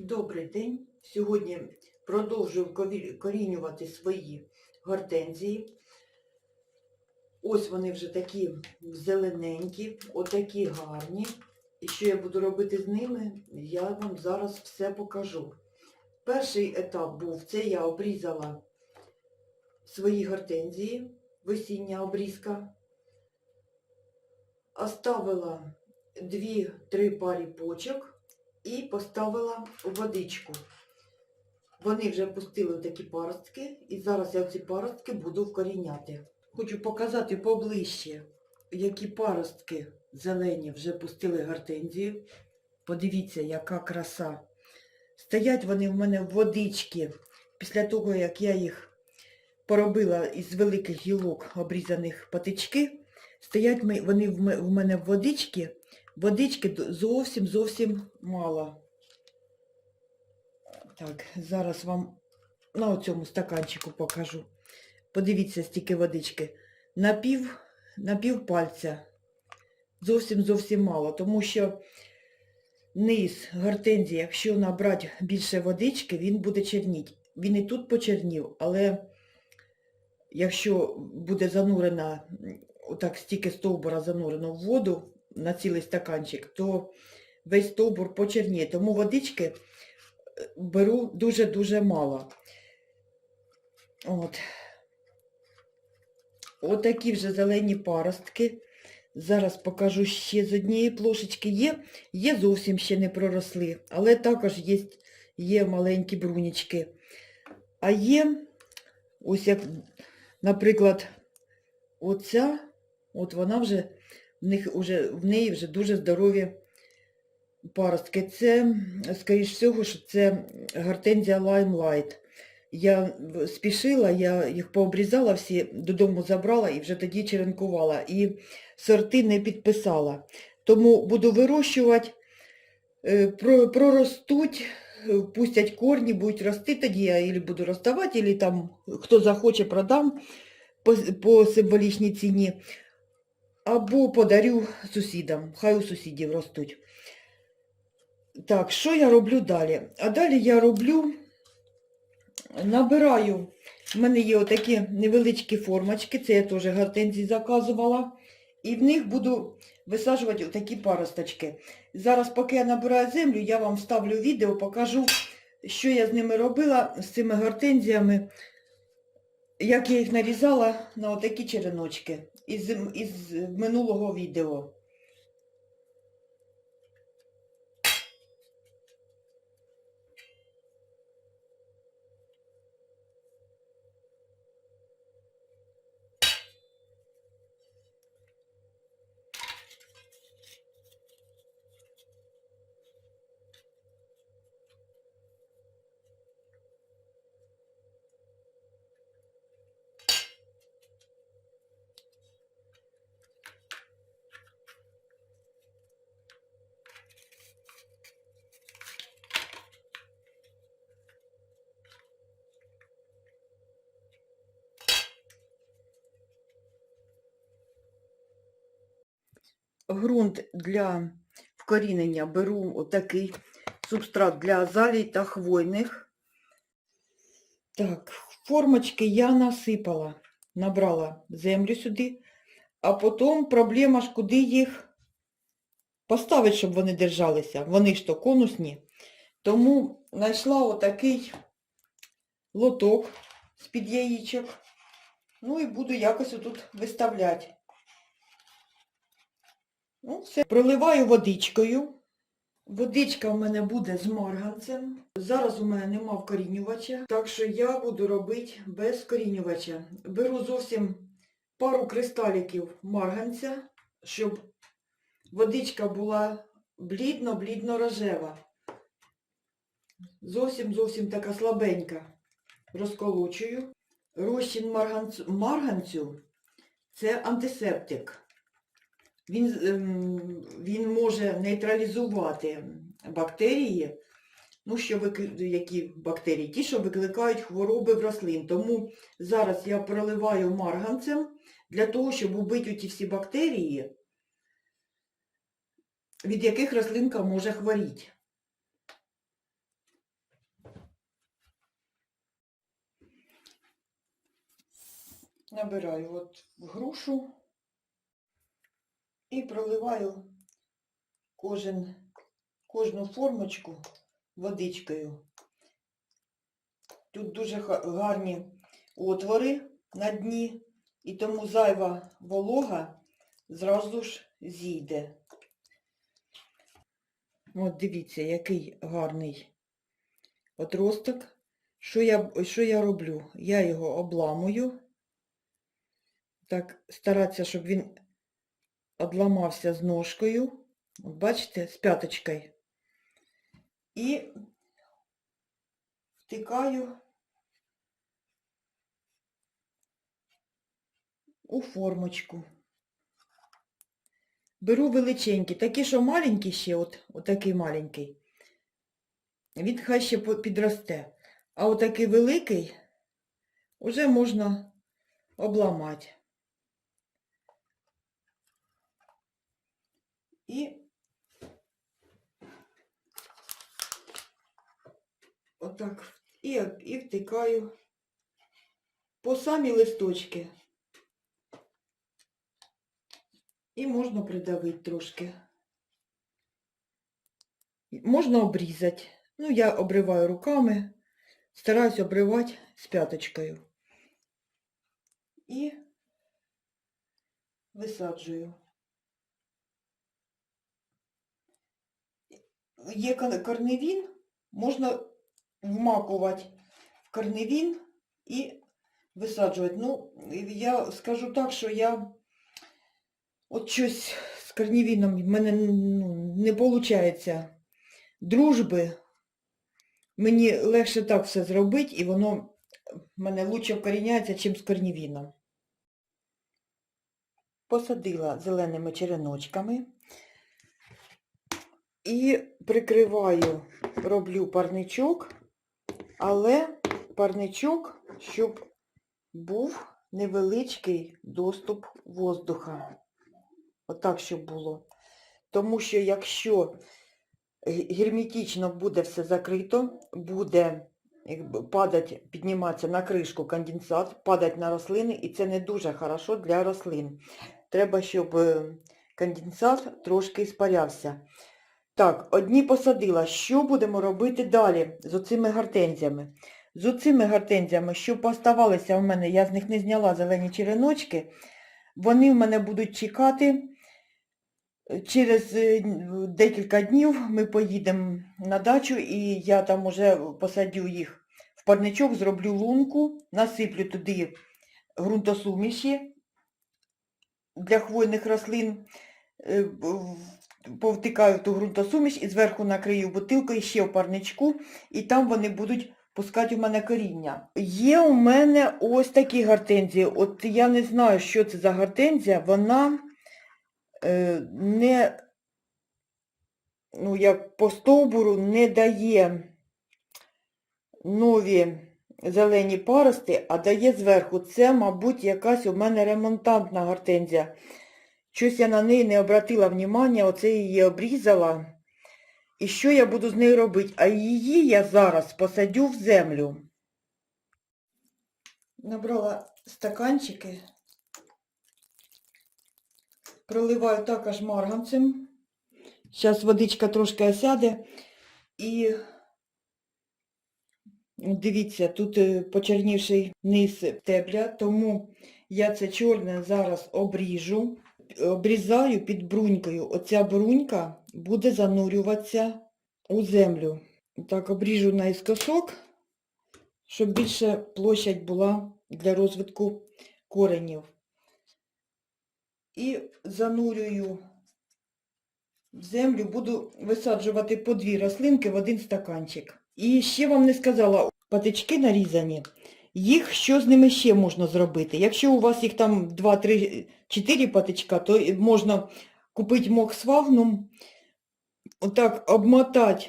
Добрий день. Сьогодні продовжую корінювати свої гортензії. Ось вони вже такі зелененькі, отакі гарні. І що я буду робити з ними, я вам зараз все покажу. Перший етап був, це я обрізала свої гортензії, весіння обрізка. Оставила 2-3 парі почок і поставила у водичку. Вони вже пустили такі паростки, і зараз я ці паростки буду вкоріняти. Хочу показати поближче, які паростки зелені вже пустили гортензії. Подивіться, яка краса. Стоять вони в мене в водичці після того, як я їх поробила із великих гілок обрізаних патички. Стоять вони в мене в водичці Водички зовсім зовсім мало. Так, зараз вам на оцьому стаканчику покажу. Подивіться, стільки водички. На пів, на пів пальця. Зовсім зовсім мало, тому що низ гортензії, якщо набрати більше водички, він буде черніть. Він і тут почернів, але якщо буде занурена, отак стільки стовбура занурено в воду, на цілий стаканчик, то весь стовбур почерніє. Тому водички е, беру дуже-дуже мало. От. Отакі вже зелені паростки. Зараз покажу ще з однієї плошечки. Є, є зовсім ще не проросли, але також є, є маленькі брунічки. А є, ось як, наприклад, оця, от вона вже в них уже, в неї вже дуже здорові паростки. Це, скоріш всього, що це гортензія Limelight. Я спішила, я їх пообрізала всі, додому забрала і вже тоді черенкувала. І сорти не підписала. Тому буду вирощувати, е, проростуть, пустять корні, будуть рости, тоді я або буду розставати, або там хто захоче, продам по, по символічній ціні або подарю сусідам, хай у сусідів ростуть. Так, що я роблю далі? А далі я роблю, набираю, в мене є отакі невеличкі формочки, це я теж гортензії заказувала, і в них буду висаджувати отакі паросточки. Зараз, поки я набираю землю, я вам ставлю відео, покажу, що я з ними робила, з цими гортензіями, як я їх нарізала на отакі череночки із, із минулого відео. Грунт для вкорінення беру отакий субстрат для азалій та хвойних. Так, формочки я насипала, набрала землю сюди, а потім проблема ж, куди їх поставити, щоб вони держалися. Вони ж то конусні. Тому знайшла отакий лоток з-під яєчок. Ну і буду якось отут виставляти. Ну. Проливаю водичкою. Водичка в мене буде з марганцем. Зараз у мене нема вкорінювача, так що я буду робити без вкорінювача. Беру зовсім пару кристаліків марганця, щоб водичка була блідно-блідно рожева. Зовсім зовсім така слабенька. Розколочую. Розчин марганцю це антисептик він ем, він може нейтралізувати бактерії, ну, що які бактерії, ті, що викликають хвороби в рослин. Тому зараз я проливаю марганцем для того, щоб убити ті всі бактерії, від яких рослинка може хворіти. Набираю от грушу і проливаю кожен, кожну формочку водичкою. Тут дуже гарні отвори на дні, і тому зайва волога зразу ж зійде. От дивіться, який гарний отросток. Що я, що я роблю? Я його обламую. Так, старатися, щоб він одламався з ножкою. От бачите, з п'яточкою. І втикаю у формочку. Беру величенькі, такі, що маленькі ще, от, отакий маленький. Він хай ще підросте. А отакий великий вже можна обламати. І отак і, і втикаю по самі листочки. І можна придавити трошки. Можна обрізати. Ну, я обриваю руками, стараюсь обривати з п'яточкою. І висаджую. Є корневін, можна вмакувати в корневін і висаджувати. Ну, я скажу так, що я от щось з корневіном в мене ну, не виходить дружби. Мені легше так все зробити, і воно в мене лучше вкоріняється, чим з корневіном. Посадила зеленими череночками і прикриваю, роблю парничок, але парничок, щоб був невеличкий доступ воздуха. Отак, щоб було. Тому що якщо герметично буде все закрито, буде падати, підніматися на кришку конденсат, падати на рослини, і це не дуже хорошо для рослин. Треба, щоб е, конденсат трошки спарявся. Так, одні посадила. Що будемо робити далі з оцими гортензіями? З оцими гортензіями, що поставалися в мене, я з них не зняла зелені череночки, вони в мене будуть чекати. Через е, декілька днів ми поїдемо на дачу і я там уже посадю їх в парничок, зроблю лунку, насиплю туди ґрунтосуміші для хвойних рослин, е, повтикаю ту ґрунтосуміш і зверху накрию бутилкою ще в парничку, і там вони будуть пускати у мене коріння. Є у мене ось такі гортензії. От я не знаю, що це за гортензія, вона е, не, ну, як по стовбуру не дає нові зелені парости, а дає зверху. Це, мабуть, якась у мене ремонтантна гортензія. Щось я на неї не обратила внимання, оце її обрізала. І що я буду з нею робити? А її я зараз посадю в землю. Набрала стаканчики. Проливаю також марганцем. Зараз водичка трошки осяде. І дивіться, тут е, почернівший низ тепля, тому я це чорне зараз обріжу. Обрізаю під брунькою. Оця брунька буде занурюватися у землю. Так, обріжу наискосок, щоб більше площадь була для розвитку коренів. І занурюю в землю, буду висаджувати по дві рослинки в один стаканчик. І ще вам не сказала, патички нарізані, їх що з ними ще можна зробити? Якщо у вас їх там 2, 3, 4 патичка, то можна купити мох свагнум, отак обмотати,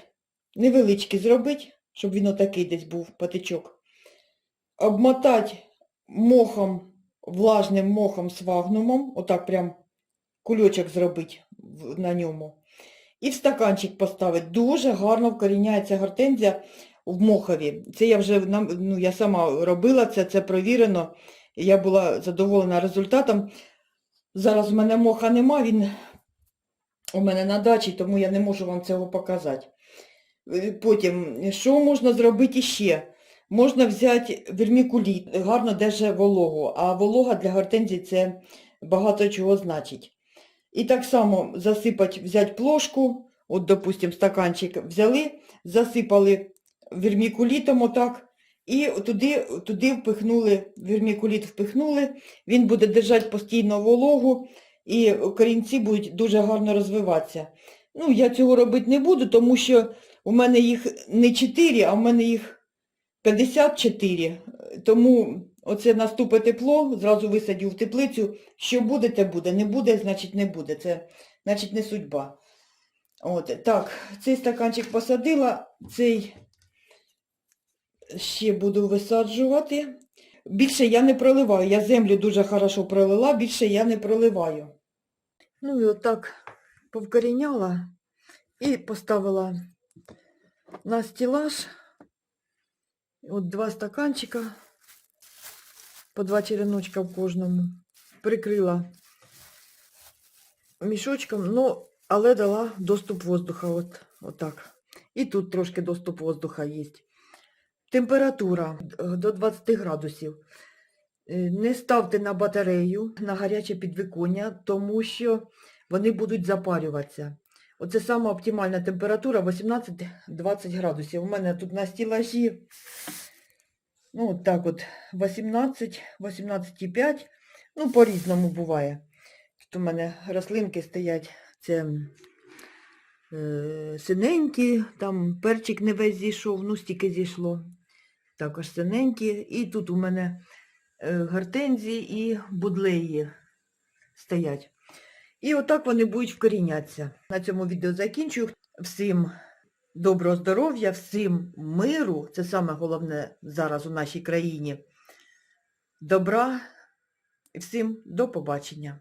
невеличкий зробити, щоб він отакий десь був патичок. Обмотати мохом, влажним мохом свагнумом, отак прям кульочок зробити на ньому. І в стаканчик поставити. Дуже гарно вкоріняється гортензія в мохові. Це я вже ну, я сама робила це, це провірено. Я була задоволена результатом. Зараз в мене моха нема, він у мене на дачі, тому я не можу вам цього показати. Е, Потім, що можна зробити ще? Можна взяти вермікуліт, гарно держи вологу, а волога для гортензій це багато чого значить. І так само засипати, взяти плошку, от, допустим, стаканчик взяли, засипали вермікулітом отак, і туди, туди впихнули, вермікуліт впихнули, він буде держати постійно вологу, і корінці будуть дуже гарно розвиватися. Ну, я цього робити не буду, тому що у мене їх не 4, а в мене їх 54. Тому оце наступить тепло, зразу висадю в теплицю. Що буде, те буде. Не буде, значить не буде. Це значить не судьба. От, так, цей стаканчик посадила, цей ще буду висаджувати. Більше я не проливаю. Я землю дуже хорошо пролила, більше я не проливаю. Ну і отак повкоріняла і поставила на стілаж. От два стаканчика, по два череночка в кожному. Прикрила мішочком, ну, але дала доступ воздуха. От, отак. І тут трошки доступ воздуха є. Температура е, до 20 градусів. Е, Не ставте на батарею, на гаряче підвіконня, тому що вони будуть запарюватися. Оце сама оптимальна температура 18-20 градусів. У мене тут на стілажі, ну так от, 18, 18,5, ну по-різному буває. Тут у мене рослинки стоять, це е, синенькі, там перчик не весь зійшов, ну стільки зійшло. Також синенькі. І тут у мене е, гортензії і будлеї стоять. І отак вони будуть вкорінятися. На цьому відео закінчую. Всім доброго здоров'я, всім миру. Це саме головне зараз у нашій країні. Добра і всім до побачення.